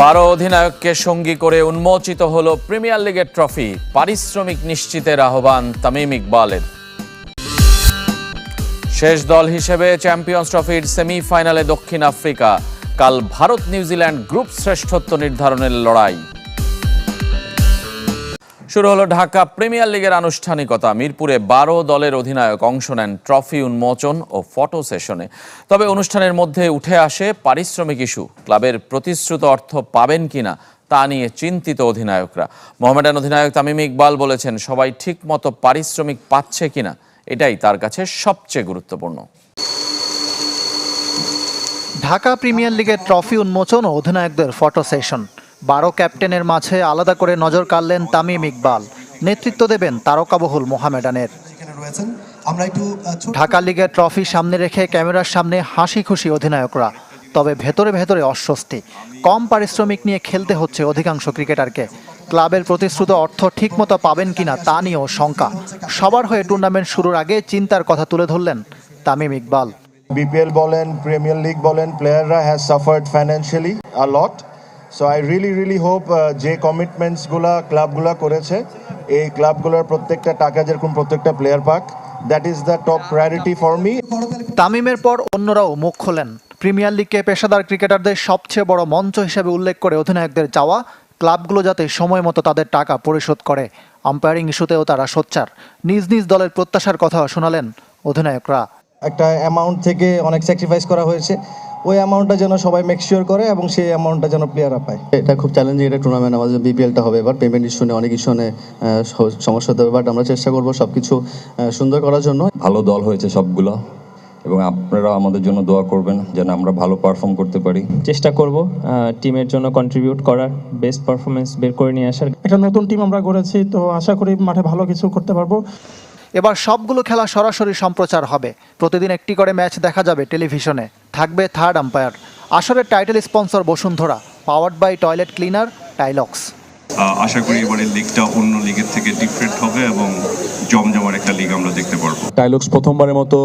বারো অধিনায়ককে সঙ্গী করে উন্মোচিত হল প্রিমিয়ার লিগের ট্রফি, পারিশ্রমিক নিশ্চিতের আহ্বান তামিম ইকবালের। শেষ দল হিসেবে চ্যাম্পিয়ন্স ট্রফির সেমিফাইনালে দক্ষিণ আফ্রিকা, কাল ভারত নিউজিল্যান্ড গ্রুপ শ্রেষ্ঠত্ব নির্ধারণের লড়াই। শুরু হলো ঢাকা প্রিমিয়ার লিগের আনুষ্ঠানিকতা। মিরপুরে বারো দলের অধিনায়ক অংশ নেন ট্রফি উন্মোচন ও ফটো সেশনে। তবে অনুষ্ঠানের মধ্যে উঠে আসে পারিশ্রমিক ইস্যু। ক্লাবের প্রতিশ্রুত অর্থ পাবেন কিনা তা নিয়ে চিন্তিত অধিনায়করা। মোহামেডান অধিনায়ক তামিম ইকবাল বলেছেন, সবাই ঠিক মতো পারিশ্রমিক পাচ্ছে কিনা, এটাই তার কাছে সবচেয়ে গুরুত্বপূর্ণ। ঢাকা প্রিমিয়ার লিগের ট্রফি উন্মোচন ও অধিনায়কদের ফটো সেশন। বারো ক্যাপ্টেনের মাঝে আলাদা করে নজর কাড়লেন তামিম ইকবাল। নেতৃত্ব দেবেন তারকাবহুল মোহামেডানের। এখানে রয়েছেন। আমরা একটু আহ, ছোট ঢাকা লিগের ট্রফি সামনে রেখে ক্যামেরার সামনে হাসি খুশি অধিনায়করা। তবে ভেতরে ভেতরে অস্বস্তি। কম পারিশ্রমিক নিয়ে খেলতে হচ্ছে অধিকাংশ ক্রিকেটারকে। ক্লাবের প্রতিশ্রুত অর্থ ঠিকমতো পাবেন কিনা তা নিয়েও শঙ্কা। সবার হয়ে টুর্নামেন্ট শুরুর আগে চিন্তার কথা তুলে ধরলেন তামিম ইকবাল। বিপিএল বলেন প্রিমিয়ার লিগ বলেন প্লেয়াররা has suffered financially a lot so I really really hope যে কমিটমেন্টসগুলা ক্লাবগুলো করেছে, এই ক্লাবগুলোর প্রত্যেকটা টাকা যেরকম প্রত্যেকটা প্লেয়ার পাক that is the top priority for me তামিমের পর অন্যরাও মুখ খোলেন। প্রিমিয়ার লিগকে পেশাদার ক্রিকেটারদের সবচেয়ে বড় মঞ্চ হিসেবে উল্লেখ করে অধিনায়কদের চাওয়া ক্লাবগুলো যাতে সময় মতো তাদের টাকা পরিশোধ করে। আম্পায়ারিং ইস্যুতেও তারা সোচ্চার। নিজ নিজ দলের প্রত্যাশার কথা শোনালেন অধিনায়করা। একটা অ্যামাউন্ট থেকে অনেক স্যাক্রিফাইস করা হয়েছে। ওই অ্যামাউন্টটা যেন সবাই মেকশিওর করে এবং সেই অ্যামাউন্টটা যেন প্লেয়াররা পায়। এটা খুব চ্যালেঞ্জিং একটা টুর্নামেন্ট আমাদের বিপিএলটা হবে। এবার পেমেন্ট ইস্যু নিয়ে অনেক ইস্যু নিয়ে সমস্যা হতে হবে। বাট আমরা চেষ্টা করব সব কিছু সুন্দর করার জন্য। ভালো দল হয়েছে সবগুলো এবং আপনারা আমাদের জন্য দোয়া করবেন যেন আমরা ভালো পারফর্ম করতে পারি। চেষ্টা করব টিমের জন্য কন্ট্রিবিউট করার বেস্ট পারফরমেন্স বের করে নিয়ে আসার। একটা নতুন টিম আমরা গড়েছি তো আশা করি মাঠে ভালো কিছু করতে পারব। এবার সবগুলো খেলা সরাসরি সম্প্রচার হবে। প্রতিদিন একটি করে ম্যাচ দেখা যাবে টেলিভিশনে। থাকবে থার্ড আম্পায়ার আসরের title sponsor Bashundhara powered by toilet cleaner Tylox আশা করি এবারের লিগটা অন্য লিগের থেকে ডিফারেন্ট হবে এবং জমজমার একটা লিগ আমরা দেখতে পারব। টাইলক্স প্রথমবারের মতো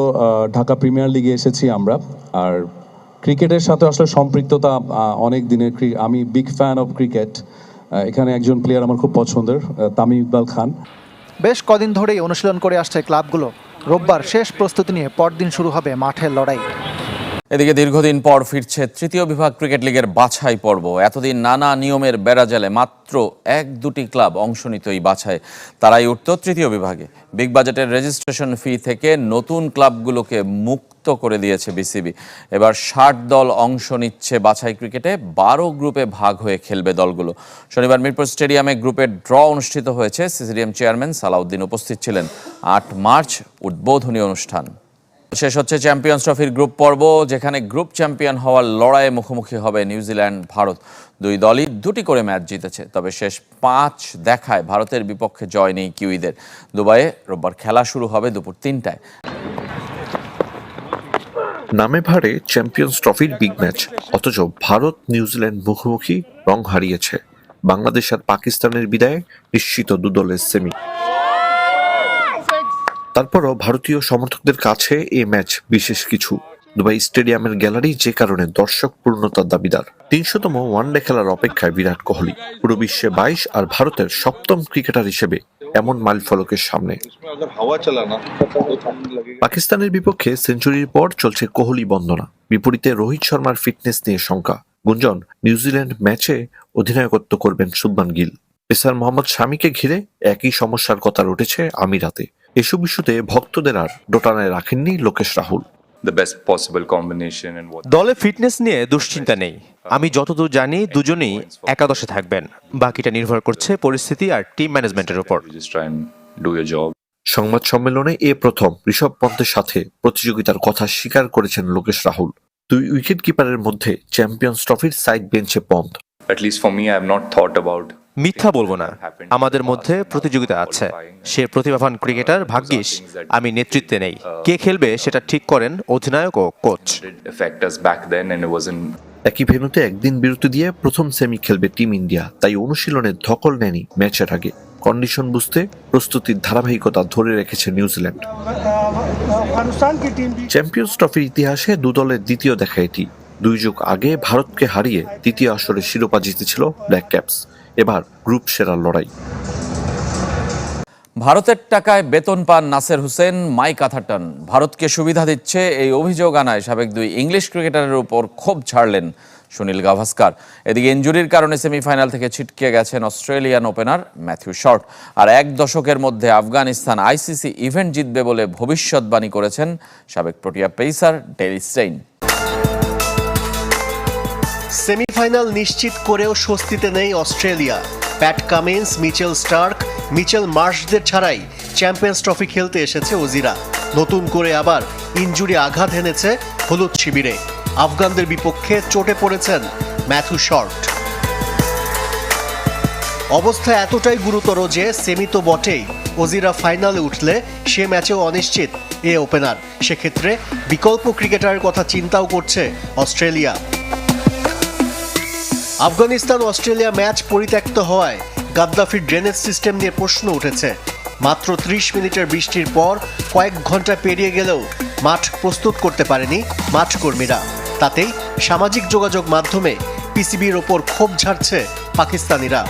ঢাকা প্রিমিয়ার লিগে এসেছি আমরা। আর ক্রিকেটের সাথে আসলে সম্পৃক্ততা অনেক দিনের আমি বিগ ফ্যান অফ ক্রিকেট এখানে একজন প্লেয়ার আমার খুব পছন্দের তামিম ইকবাল খান। বেশ কদিন ধরেই অনুশীলন করে আসছে ক্লাবগুলো। রোববার শেষ প্রস্তুতি নিয়ে পরদিন শুরু হবে মাঠের লড়াই। এদিকে দীর্ঘদিন পর ফিরছে তৃতীয় বিভাগ ক্রিকেট লিগের বাছাই পর্ব। এতদিন নানা নিয়মের বেড়াজালে মাত্র এক দুটি ক্লাব অংশ নিত এই বাছাই। তারাই উঠত তৃতীয় বিভাগে। বিগ বাজেটের রেজিস্ট্রেশন ফি থেকে নতুন ক্লাবগুলোকে মুক্ত করে দিয়েছে বিসিবি। এবার ষাট দল অংশ নিচ্ছে বাছাই ক্রিকেটে, বারো গ্রুপে ভাগ হয়ে খেলবে দলগুলো। শনিবার মিরপুর স্টেডিয়ামে গ্রুপের ড্র অনুষ্ঠিত হয়েছে সিসিডিএম চেয়ারম্যান সালাউদ্দিন। উপস্থিত ছিলেন আট মার্চ, উদ্বোধনী অনুষ্ঠান। শেষ হচ্ছে চ্যাম্পিয়ন্স ট্রফির গ্রুপ পর্ব, যেখানে গ্রুপ চ্যাম্পিয়ন হওয়ার লড়াইয়ে মুখোমুখি হবে নিউজিল্যান্ড ভারত। দুই দলই দুটি করে ম্যাচ জিতেছে, তবে শেষ পাঁচ দেখায় ভারতের বিপক্ষে জয় নেই কিউইদের। দুবাইয়ে রোববার খেলা শুরু হবে দুপুর তিনটায়। নামে ভারে চ্যাম্পিয়ন্স ট্রফির বিগ ম্যাচ, অথচ ভারত নিউজিল্যান্ড মুখোমুখি রং হারিয়েছে। বাংলাদেশ আর পাকিস্তানের বিদায়ে নিশ্চিত দুদলের সেমি। তারপরও ভারতীয় সমর্থকদের কাছে এ ম্যাচ বিশেষ কিছু। দুবাই স্টেডিয়ামের গ্যালারি যে কারণে দর্শক পূর্ণতার দাবিদার। তিনশোতম ওয়ানডে খেলার অপেক্ষায় বিরাট কোহলি। পুরো বিশ্বে বাইশ আর ভারতের সপ্তম ক্রিকেটার হিসেবে এমন মাইল ফলকের সামনে। পাকিস্তানের বিপক্ষে সেঞ্চুরির পর চলছে কোহলি বন্দনা। বিপরীতে রোহিত শর্মার ফিটনেস নিয়ে শঙ্কা। গুঞ্জন, নিউজিল্যান্ড ম্যাচে অধিনায়কত্ব করবেন শুভমান গিল। পেসার মোহাম্মদ শামিকে ঘিরে একই সমস্যার কথা উঠেছে আমিরাতে। এসব ইস্যুতে ভক্তদের আর ডোটানায় রাখেননি Lokesh Rahul. The best possible combination and দলে ফিটনেস নিয়ে দুশ্চিন্তা নেই। আমি যতদূর জানি দুজনেই একাদশে থাকবেন। বাকিটা নির্ভর করছে পরিস্থিতি আর টিম ম্যানেজমেন্টের উপর। সংবাদ সম্মেলনে এ প্রথম ঋষভ পন্থের সাথে প্রতিযোগিতার কথা স্বীকার করেছেন লোকেশ রাহুল। দুই উইকেট কিপারের মধ্যে চ্যাম্পিয়ন্স ট্রফির সাইড বেঞ্চে Pant. At least for me I have not thought about মিথ্যা বলব না। আমাদের মধ্যে প্রতিযোগিতা আছে। সে প্রতিভাবান ক্রিকেটার ভাগ্যিস আমি নেতৃত্বে নেই। কে খেলবে সেটা ঠিক করেন অধিনায়ক ও কোচ। একই ভেনুতে একদিন বিরতি দিয়ে প্রথম সেমি খেলবে টিম ইন্ডিয়া তাই অনুশীলনের ধকল নেয়নি ম্যাচের আগে। কন্ডিশন বুঝতে প্রস্তুতির ধারাবাহিকতা ধরে রেখেছে নিউজিল্যান্ড। চ্যাম্পিয়ন্স ট্রফির ইতিহাসে দু দলের দ্বিতীয় দেখা এটি। দুই যুগ আগে ভারতকে হারিয়ে তৃতীয় আসরে শিরোপা জিতেছিল ব্ল্যাক ক্যাপস এবার গ্রুপ সেরার লড়াই। ভারতের টাকায় বেতন পান নাসের হোসেন, মাইক আথারটন। ভারতকে সুবিধা দিচ্ছে এই অভিযোগ আনায় সাবেক দুই ইংলিশ ক্রিকেটারের উপর ক্ষোভ ছাড়লেন সুনীল গাভাস্কার। এদিকে ইঞ্জুরির কারণে সেমিফাইনাল থেকে ছিটকে গেছেন অস্ট্রেলিয়ান ওপেনার ম্যাথিউ শর্ট। আর এক দশকের মধ্যে আফগানিস্তান আইসিসি ইভেন্ট জিতবে বলে ভবিষ্যৎবাণী করেছেন সাবেক Protea pacer Dale Steyn. Semifinal নিশ্চিত করেও স্বস্তিতে নেই Australia. Pat Cummins, Mitchell Starc, Mitchell মার্শদের ছাড়াই চ্যাম্পিয়ন্স ট্রফি খেলতে এসেছে ওজিরা। নতুন করে আবার ইনজুরি আঘাত এনেছে হলুদ শিবিরে। আফগানদের বিপক্ষে চটে পড়েছেন ম্যাথু শর্ট। অবস্থা এতটাই গুরুতর যে সেমি তো বটেই। ওজিরা ফাইনালে উঠলে সে ম্যাচেও অনিশ্চিত এ ওপেনার। সেক্ষেত্রে বিকল্প ক্রিকেটারের কথা চিন্তাও করছে অস্ট্রেলিয়া। আফগানিস্তান অস্ট্রেলিয়া ম্যাচ পরিত্যক্ত হওয়ায় গাদ্দাফির ড্রেনেজ সিস্টেম নিয়ে প্রশ্ন উঠেছে। মাত্র ত্রিশ মিনিটের বৃষ্টির পর কয়েক ঘণ্টা পেরিয়ে গেলেও মাঠ প্রস্তুত করতে পারেনি মাঠ কর্মীরা তাতেই সামাজিক যোগাযোগ মাধ্যমে পিসিবির ওপর ক্ষোভ ঝাড়ছে পাকিস্তানিরা।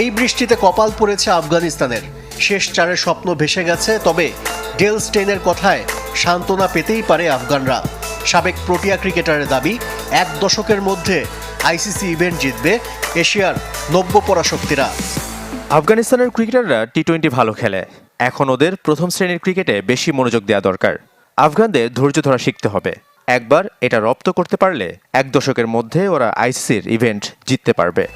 এই বৃষ্টিতে কপাল পড়েছে আফগানিস্তানের। শেষ চারের স্বপ্ন ভেসে গেছে, তবে ডেল স্টেনের কথায় সান্ত্বনা পেতেই পারে আফগানরা। সাবেক প্রোটিয়া ক্রিকেটারের দাবি এক দশকের মধ্যে আইসিসি ইভেন্ট জিতবে এশিয়ার নব্য পরাশক্তিরা। আফগানিস্তানের ক্রিকেটাররা টি টোয়েন্টি ভালো খেলে। এখন ওদের প্রথম শ্রেণির ক্রিকেটে বেশি মনোযোগ দেওয়া দরকার। আফগানদের ধৈর্য ধরা শিখতে হবে। একবার এটা রপ্ত করতে পারলে এক দশকের মধ্যে ওরা আইসিসির ইভেন্ট জিততে পারবে।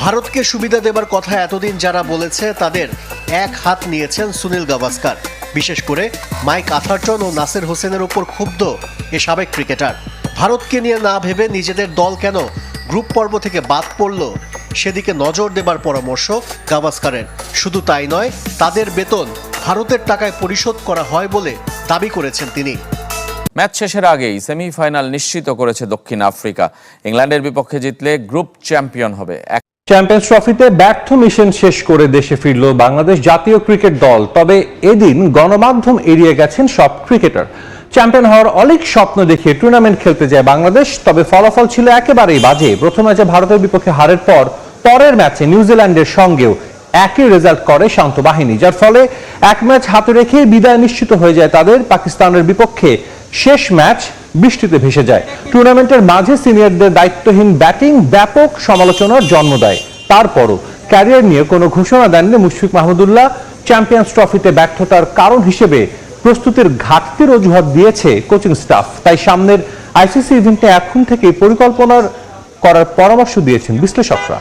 ভারতকে সুবিধা দেবার কথা এতদিন যারা বলেছে তাদের এক হাত নিয়েছেন সুনীল গাভাস্কার। বিশেষ করে মাইক আথারটন ও নাসের হোসেনের ওপর ক্ষুব্ধ এ সাবেক ক্রিকেটার। ভারতকে নিয়ে না ভেবে নিজেদের দল কেন গ্রুপ পর্ব থেকে বাদ পড়ল, সেদিকে নজর দেবার পরামর্শ গাভাস্কারের। শুধু তাই নয়, তাদের বেতন ভারতের টাকায় পরিশোধ করা হয় বলে দাবি করেছেন তিনি। ম্যাচ শেষের আগেই সেমিফাইনাল নিশ্চিত করেছে দক্ষিণ আফ্রিকা। ইংল্যান্ডের বিপক্ষে জিতলে গ্রুপ চ্যাম্পিয়ন হবে। চ্যাম্পিয়ন্স ট্রফিতে ব্যর্থ মিশন শেষ করে দেশে ফিরল বাংলাদেশ জাতীয় ক্রিকেট দল। তবে এদিন গণমাধ্যম এড়িয়ে গেছেন সব ক্রিকেটার। চ্যাম্পিয়ন হওয়ার অলিক স্বপ্ন দেখিয়ে টুর্নামেন্ট খেলতে যায় বাংলাদেশ, তবে ফলাফল ছিল একেবারেই বাজে। প্রথম ম্যাচে ভারতের বিপক্ষে হারের পর পরের ম্যাচে নিউজিল্যান্ডের সঙ্গেও একই রেজাল্ট করে শান্ত বাহিনী, যার ফলে এক ম্যাচ হাতে রেখে বিদায় নিশ্চিত হয়ে যায় তাদের। পাকিস্তানের বিপক্ষে শেষ ম্যাচ বৃষ্টিতে ভেসে যায়। টুর্নামেন্টের মাঝে সিনিয়রদের দায়িত্বহীন ব্যাটিং, ব্যাপক সমালোচনার জন্ম দেয়। তারপরও ক্যারিয়ার নিয়ে কোনো ঘোষণা দেননি মুশফিক মাহমুদুল্লাহ চ্যাম্পিয়ন্স ট্রফিতে ব্যর্থতার কারণ হিসেবে প্রস্তুতির ঘাটতির অজুহাত দিয়েছে কোচিং স্টাফ। তাই সামনের আইসিসি ইভেন্টে এখন থেকে পরিকল্পনার করার পরামর্শ দিয়েছেন বিশ্লেষকরা।